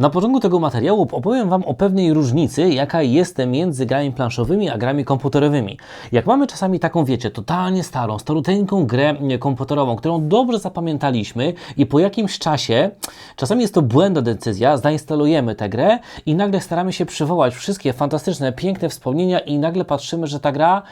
Na początku tego materiału opowiem Wam o pewnej różnicy, jaka jest między grami planszowymi a grami komputerowymi. Jak mamy czasami taką, wiecie, totalnie starą, staruteńką grę komputerową, którą dobrze zapamiętaliśmy i po jakimś czasie, czasami jest to błędna decyzja, zainstalujemy tę grę i nagle staramy się przywołać wszystkie fantastyczne, piękne wspomnienia i nagle patrzymy, że ta gra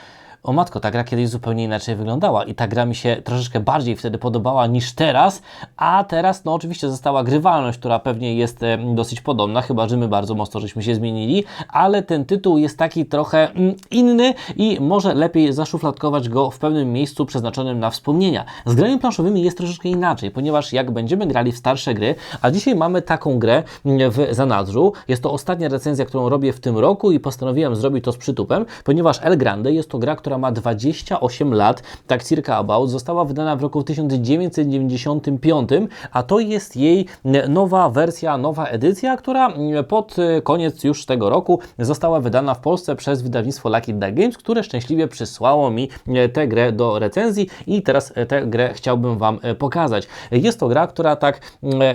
o matko, ta gra kiedyś zupełnie inaczej wyglądała i ta gra mi się troszeczkę bardziej wtedy podobała niż teraz, a teraz no oczywiście została grywalność, która pewnie jest dosyć podobna, chyba że my bardzo mocno żeśmy się zmienili, ale ten tytuł jest taki trochę mm, inny i może lepiej zaszufladkować go w pewnym miejscu przeznaczonym na wspomnienia. Z grami planszowymi jest troszeczkę inaczej, ponieważ jak będziemy grali w starsze gry, a dzisiaj mamy taką grę mm, w zanadrzu, jest to ostatnia recenzja, którą robię w tym roku i postanowiłem zrobić to z przytupem, ponieważ El Grande jest to gra, która ma 28 lat, tak circa about, została wydana w roku 1995, a to jest jej nowa wersja, nowa edycja, która pod koniec już tego roku została wydana w Polsce przez wydawnictwo Lucky Duck Games, które szczęśliwie przysłało mi tę grę do recenzji i teraz tę grę chciałbym Wam pokazać. Jest to gra, która tak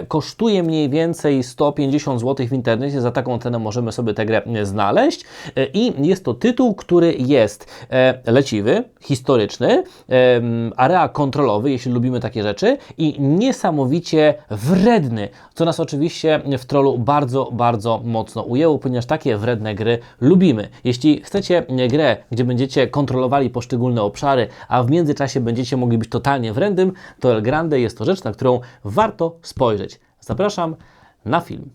kosztuje mniej więcej 150 zł w internecie, za taką cenę możemy sobie tę grę znaleźć i jest to tytuł, który jest leciwy, historyczny, area kontrolowy, jeśli lubimy takie rzeczy, i niesamowicie wredny, co nas oczywiście w trollu bardzo, bardzo mocno ujęło, ponieważ takie wredne gry lubimy. Jeśli chcecie grę, gdzie będziecie kontrolowali poszczególne obszary, a w międzyczasie będziecie mogli być totalnie wrednym, to El Grande jest to rzecz, na którą warto spojrzeć. Zapraszam na film.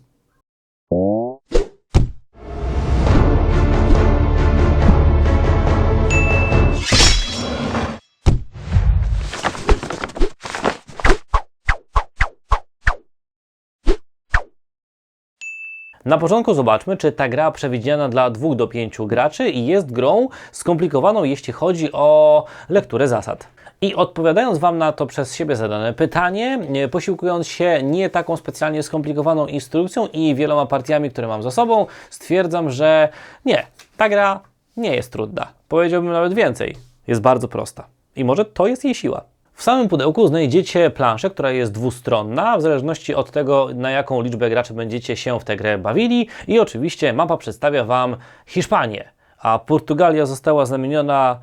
Na początku zobaczmy, czy ta gra przewidziana dla 2 do 5 graczy jest grą skomplikowaną, jeśli chodzi o lekturę zasad. I odpowiadając Wam na to przez siebie zadane pytanie, posiłkując się nie taką specjalnie skomplikowaną instrukcją i wieloma partiami, które mam za sobą, stwierdzam, że nie, ta gra nie jest trudna. Powiedziałbym nawet więcej, jest bardzo prosta. I może to jest jej siła. W samym pudełku znajdziecie planszę, która jest dwustronna, w zależności od tego, na jaką liczbę graczy będziecie się w tę grę bawili. I oczywiście mapa przedstawia Wam Hiszpanię, a Portugalia została zamieniona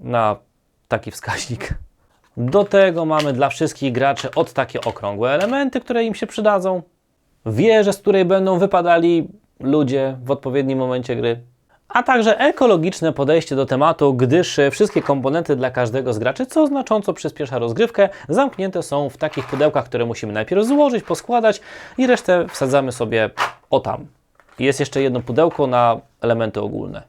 na taki wskaźnik. Do tego mamy dla wszystkich graczy od takie okrągłe elementy, które im się przydadzą. Wieże, z której będą wypadali ludzie w odpowiednim momencie gry a także ekologiczne podejście do tematu, gdyż wszystkie komponenty dla każdego z graczy, co znacząco przyspiesza rozgrywkę, zamknięte są w takich pudełkach, które musimy najpierw złożyć, poskładać i resztę wsadzamy sobie o tam. Jest jeszcze jedno pudełko na elementy ogólne.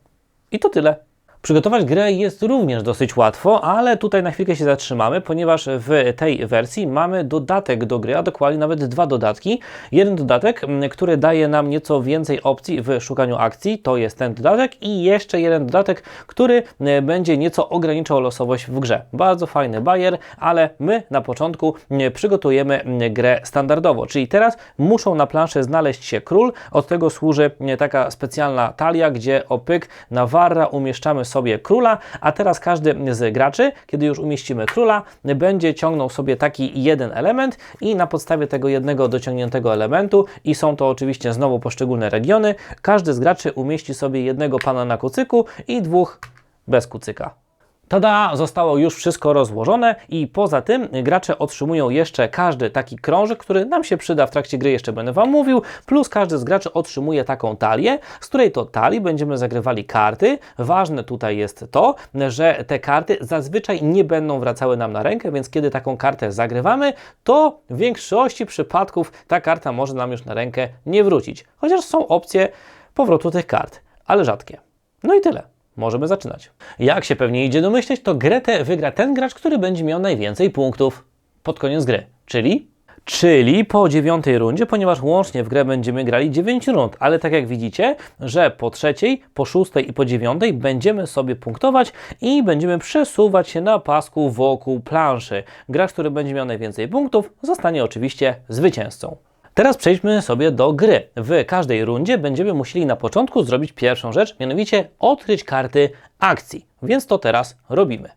I to tyle. Przygotować grę jest również dosyć łatwo, ale tutaj na chwilkę się zatrzymamy, ponieważ w tej wersji mamy dodatek do gry, a dokładnie nawet dwa dodatki. Jeden dodatek, który daje nam nieco więcej opcji w szukaniu akcji, to jest ten dodatek i jeszcze jeden dodatek, który będzie nieco ograniczał losowość w grze. Bardzo fajny bajer, ale my na początku przygotujemy grę standardowo, czyli teraz muszą na planszy znaleźć się król, od tego służy taka specjalna talia, gdzie opyk Nawarra umieszczamy sobie króla, a teraz każdy z graczy, kiedy już umieścimy króla, będzie ciągnął sobie taki jeden element i na podstawie tego jednego dociągniętego elementu i są to oczywiście znowu poszczególne regiony, każdy z graczy umieści sobie jednego pana na kucyku i dwóch bez kucyka. Tada, zostało już wszystko rozłożone i poza tym gracze otrzymują jeszcze każdy taki krążek, który nam się przyda w trakcie gry, jeszcze będę Wam mówił, plus każdy z graczy otrzymuje taką talię, z której to talii będziemy zagrywali karty. Ważne tutaj jest to, że te karty zazwyczaj nie będą wracały nam na rękę, więc kiedy taką kartę zagrywamy, to w większości przypadków ta karta może nam już na rękę nie wrócić. Chociaż są opcje powrotu tych kart, ale rzadkie. No i tyle. Możemy zaczynać. Jak się pewnie idzie domyśleć, to grę tę wygra ten gracz, który będzie miał najwięcej punktów pod koniec gry. Czyli Czyli po dziewiątej rundzie, ponieważ łącznie w grę będziemy grali 9 rund, ale tak jak widzicie, że po trzeciej, po szóstej i po dziewiątej będziemy sobie punktować i będziemy przesuwać się na pasku wokół planszy. Gracz, który będzie miał najwięcej punktów, zostanie oczywiście zwycięzcą. Teraz przejdźmy sobie do gry. W każdej rundzie będziemy musieli na początku zrobić pierwszą rzecz, mianowicie odkryć karty akcji. Więc to teraz robimy.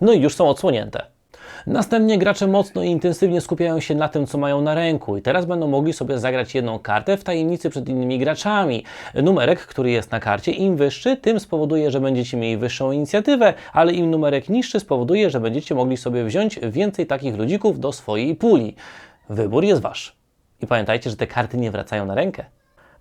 No i już są odsłonięte. Następnie gracze mocno i intensywnie skupiają się na tym, co mają na ręku i teraz będą mogli sobie zagrać jedną kartę w tajemnicy przed innymi graczami. Numerek, który jest na karcie, im wyższy, tym spowoduje, że będziecie mieli wyższą inicjatywę, ale im numerek niższy spowoduje, że będziecie mogli sobie wziąć więcej takich ludzików do swojej puli. Wybór jest wasz. I pamiętajcie, że te karty nie wracają na rękę.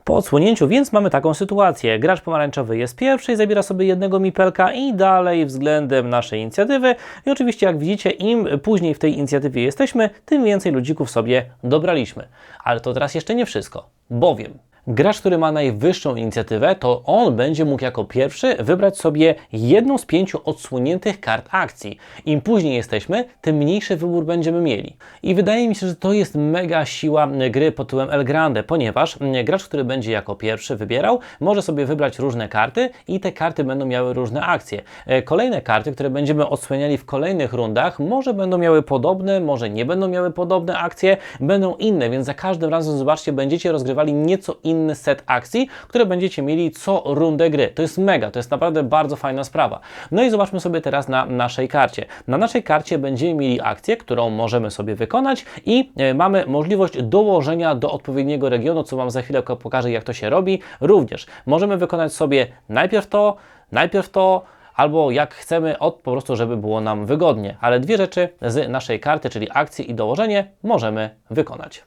Po odsłonięciu więc mamy taką sytuację. Gracz pomarańczowy jest pierwszy i zabiera sobie jednego mipelka i dalej względem naszej inicjatywy. I oczywiście jak widzicie, im później w tej inicjatywie jesteśmy, tym więcej ludzików sobie dobraliśmy. Ale to teraz jeszcze nie wszystko, bowiem Gracz, który ma najwyższą inicjatywę, to on będzie mógł jako pierwszy wybrać sobie jedną z pięciu odsłoniętych kart akcji. Im później jesteśmy, tym mniejszy wybór będziemy mieli. I wydaje mi się, że to jest mega siła gry pod tytułem El Grande, ponieważ gracz, który będzie jako pierwszy wybierał, może sobie wybrać różne karty i te karty będą miały różne akcje. E, kolejne karty, które będziemy odsłaniali w kolejnych rundach, może będą miały podobne, może nie będą miały podobne akcje, będą inne, więc za każdym razem, zobaczcie, będziecie rozgrywali nieco inne inny set akcji, które będziecie mieli co rundę gry. To jest mega, to jest naprawdę bardzo fajna sprawa. No i zobaczmy sobie teraz na naszej karcie. Na naszej karcie będziemy mieli akcję, którą możemy sobie wykonać i e, mamy możliwość dołożenia do odpowiedniego regionu, co Wam za chwilę pokażę, jak to się robi. Również możemy wykonać sobie najpierw to, najpierw to, albo jak chcemy, od po prostu, żeby było nam wygodnie. Ale dwie rzeczy z naszej karty, czyli akcję i dołożenie, możemy wykonać.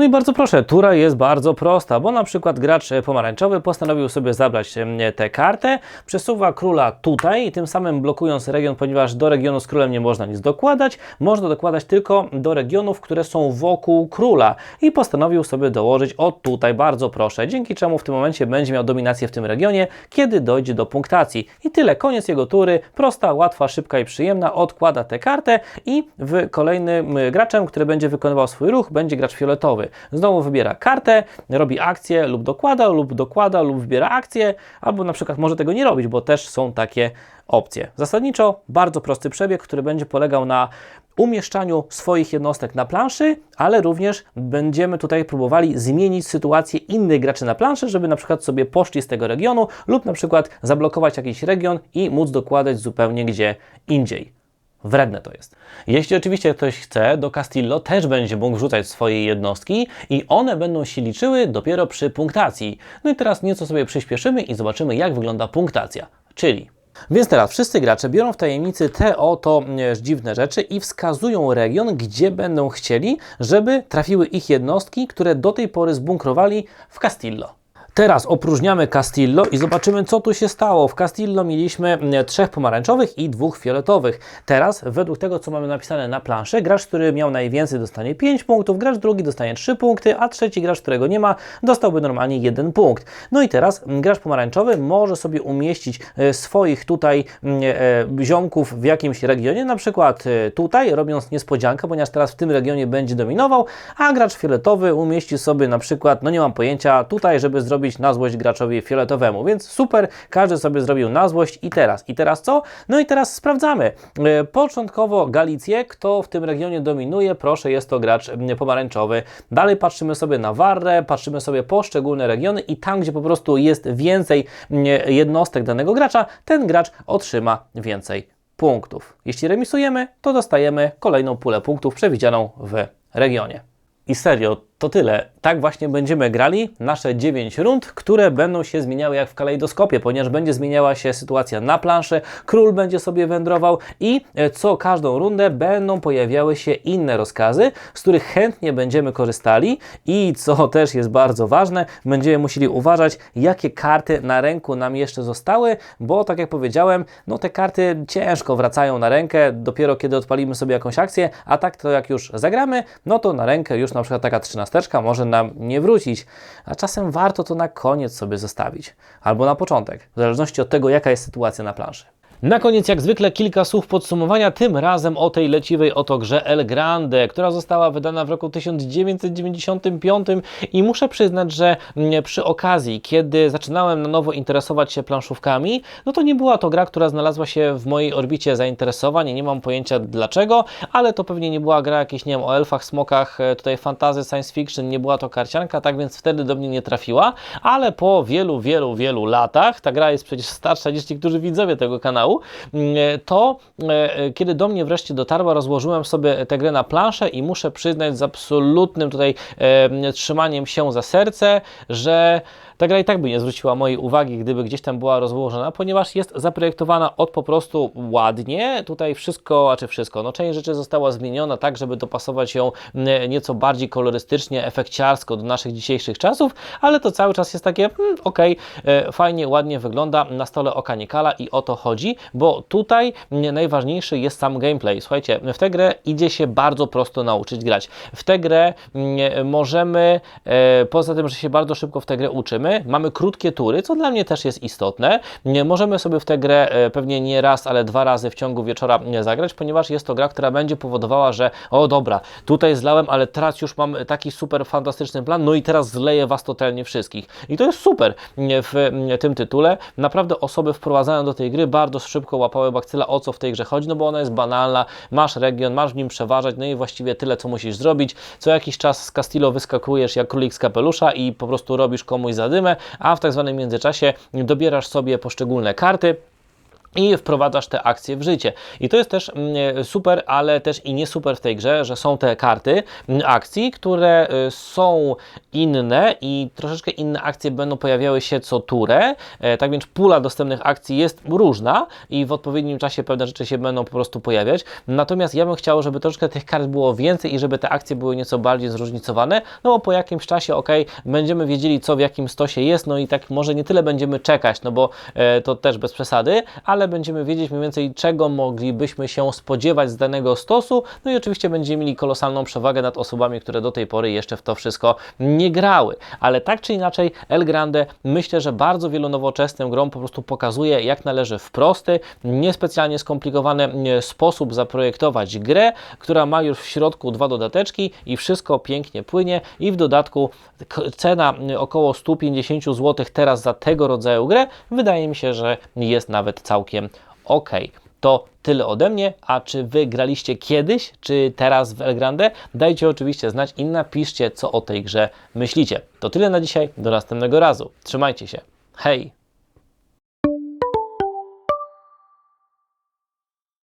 No i bardzo proszę, tura jest bardzo prosta, bo na przykład gracz pomarańczowy postanowił sobie zabrać tę kartę, przesuwa króla tutaj i tym samym blokując region, ponieważ do regionu z królem nie można nic dokładać, można dokładać tylko do regionów, które są wokół króla i postanowił sobie dołożyć o tutaj, bardzo proszę, dzięki czemu w tym momencie będzie miał dominację w tym regionie, kiedy dojdzie do punktacji. I tyle, koniec jego tury, prosta, łatwa, szybka i przyjemna, odkłada tę kartę i w kolejnym graczem, który będzie wykonywał swój ruch, będzie gracz fioletowy. Znowu wybiera kartę, robi akcję lub dokłada, lub dokłada, lub wybiera akcję, albo na przykład może tego nie robić, bo też są takie opcje. Zasadniczo bardzo prosty przebieg, który będzie polegał na umieszczaniu swoich jednostek na planszy, ale również będziemy tutaj próbowali zmienić sytuację innych graczy na planszy, żeby na przykład sobie poszli z tego regionu lub na przykład zablokować jakiś region i móc dokładać zupełnie gdzie indziej. Wredne to jest. Jeśli oczywiście ktoś chce, do Castillo też będzie mógł wrzucać swoje jednostki i one będą się liczyły dopiero przy punktacji. No i teraz nieco sobie przyspieszymy i zobaczymy, jak wygląda punktacja. Czyli więc teraz wszyscy gracze biorą w tajemnicy te oto e, dziwne rzeczy i wskazują region, gdzie będą chcieli, żeby trafiły ich jednostki, które do tej pory zbunkrowali w Castillo. Teraz opróżniamy Castillo i zobaczymy, co tu się stało. W Castillo mieliśmy mm, trzech pomarańczowych i dwóch fioletowych. Teraz, według tego, co mamy napisane na planszy, gracz, który miał najwięcej, dostanie 5 punktów, gracz drugi dostanie 3 punkty, a trzeci gracz, którego nie ma, dostałby normalnie 1 punkt. No i teraz mm, gracz pomarańczowy może sobie umieścić e, swoich tutaj mm, e, ziomków w jakimś regionie, na przykład e, tutaj, robiąc niespodziankę, ponieważ teraz w tym regionie będzie dominował, a gracz fioletowy umieści sobie na przykład, no nie mam pojęcia, tutaj, żeby zrobić zrobić na złość graczowi fioletowemu. Więc super, każdy sobie zrobił na złość i teraz. I teraz co? No i teraz sprawdzamy. E, początkowo Galicję, kto w tym regionie dominuje, proszę, jest to gracz pomarańczowy. Dalej patrzymy sobie na Warrę, patrzymy sobie poszczególne regiony i tam, gdzie po prostu jest więcej jednostek danego gracza, ten gracz otrzyma więcej punktów. Jeśli remisujemy, to dostajemy kolejną pulę punktów przewidzianą w regionie. I serio, to tyle. Tak właśnie będziemy grali nasze 9 rund, które będą się zmieniały jak w kalejdoskopie, ponieważ będzie zmieniała się sytuacja na planszy, król będzie sobie wędrował i e, co każdą rundę będą pojawiały się inne rozkazy, z których chętnie będziemy korzystali i co też jest bardzo ważne, będziemy musieli uważać, jakie karty na ręku nam jeszcze zostały, bo tak jak powiedziałem, no te karty ciężko wracają na rękę dopiero kiedy odpalimy sobie jakąś akcję, a tak to jak już zagramy, no to na rękę już na przykład taka 13 szesnasteczka może nam nie wrócić, a czasem warto to na koniec sobie zostawić, albo na początek, w zależności od tego, jaka jest sytuacja na planszy. Na koniec, jak zwykle, kilka słów podsumowania, tym razem o tej leciwej oto grze El Grande, która została wydana w roku 1995 i muszę przyznać, że mm, przy okazji, kiedy zaczynałem na nowo interesować się planszówkami, no to nie była to gra, która znalazła się w mojej orbicie zainteresowań i nie mam pojęcia dlaczego, ale to pewnie nie była gra jakieś, nie wiem, o elfach, smokach, e, tutaj fantazy, science fiction, nie była to karcianka, tak więc wtedy do mnie nie trafiła, ale po wielu, wielu, wielu latach, ta gra jest przecież starsza niż niektórzy widzowie tego kanału, chciał, mm, to e, kiedy do mnie wreszcie dotarła, rozłożyłem sobie tę grę na planszę i muszę przyznać z absolutnym tutaj e, trzymaniem się za serce, że ta gra i tak by nie zwróciła mojej uwagi, gdyby gdzieś tam była rozłożona, ponieważ jest zaprojektowana od po prostu ładnie. Tutaj wszystko, a czy wszystko, no część rzeczy została zmieniona tak, żeby dopasować ją mm, nieco bardziej kolorystycznie, efekciarsko do naszych dzisiejszych czasów, ale to cały czas jest takie, hmm, okej, e, fajnie, ładnie wygląda, na stole oka nie kala i o to chodzi, bo tutaj mm, najważniejszy jest sam gameplay. Słuchajcie, w tę grę idzie się bardzo prosto nauczyć grać. W tę grę mm, możemy, e, poza tym, że się bardzo szybko w tę grę uczymy, mamy krótkie tury, co dla mnie też jest istotne. Możemy sobie w tę grę e, pewnie nie raz, ale dwa razy w ciągu wieczora nie zagrać, ponieważ jest to gra, która będzie powodowała, że o dobra, tutaj zlałem, ale teraz już mam taki super fantastyczny plan, no i teraz zleję Was totalnie wszystkich. I to jest super w tym tytule. Naprawdę osoby wprowadzają do tej gry bardzo szybko łapały bakcyla, o co w tej grze chodzi, no bo ona jest banalna, masz region, masz w nim przeważać, no i właściwie tyle, co musisz zrobić. Co jakiś czas z Castillo wyskakujesz jak królik z kapelusza i po prostu robisz komuś a w tak zwanym międzyczasie dobierasz sobie poszczególne karty i wprowadzasz te akcje w życie. I to jest też mm, super, ale też i nie super w tej grze, że są te karty mm, akcji, które y, są inne i troszeczkę inne akcje będą pojawiały się co turę. E, tak więc pula dostępnych akcji jest różna i w odpowiednim czasie pewne rzeczy się będą po prostu pojawiać. Natomiast ja bym chciał, żeby troszeczkę tych kart było więcej i żeby te akcje były nieco bardziej zróżnicowane, no bo po jakimś czasie, ok, będziemy wiedzieli, co w jakim stosie jest, no i tak może nie tyle będziemy czekać, no bo e, to też bez przesady, ale ale będziemy wiedzieć mniej więcej, czego moglibyśmy się spodziewać z danego stosu. No i oczywiście będziemy mieli kolosalną przewagę nad osobami, które do tej pory jeszcze w to wszystko nie grały. Ale tak czy inaczej, El Grande myślę, że bardzo wielu nowoczesnym grom po prostu pokazuje, jak należy w prosty, niespecjalnie skomplikowany sposób zaprojektować grę, która ma już w środku dwa dodateczki i wszystko pięknie płynie i w dodatku cena e, około 150 zł teraz za tego rodzaju grę wydaje mi się, że jest nawet całkiem ok. To tyle ode mnie, a czy Wy graliście kiedyś, czy teraz w El Grande? Dajcie oczywiście znać i napiszcie, co o tej grze myślicie. To tyle na dzisiaj, do następnego razu. Trzymajcie się. Hej!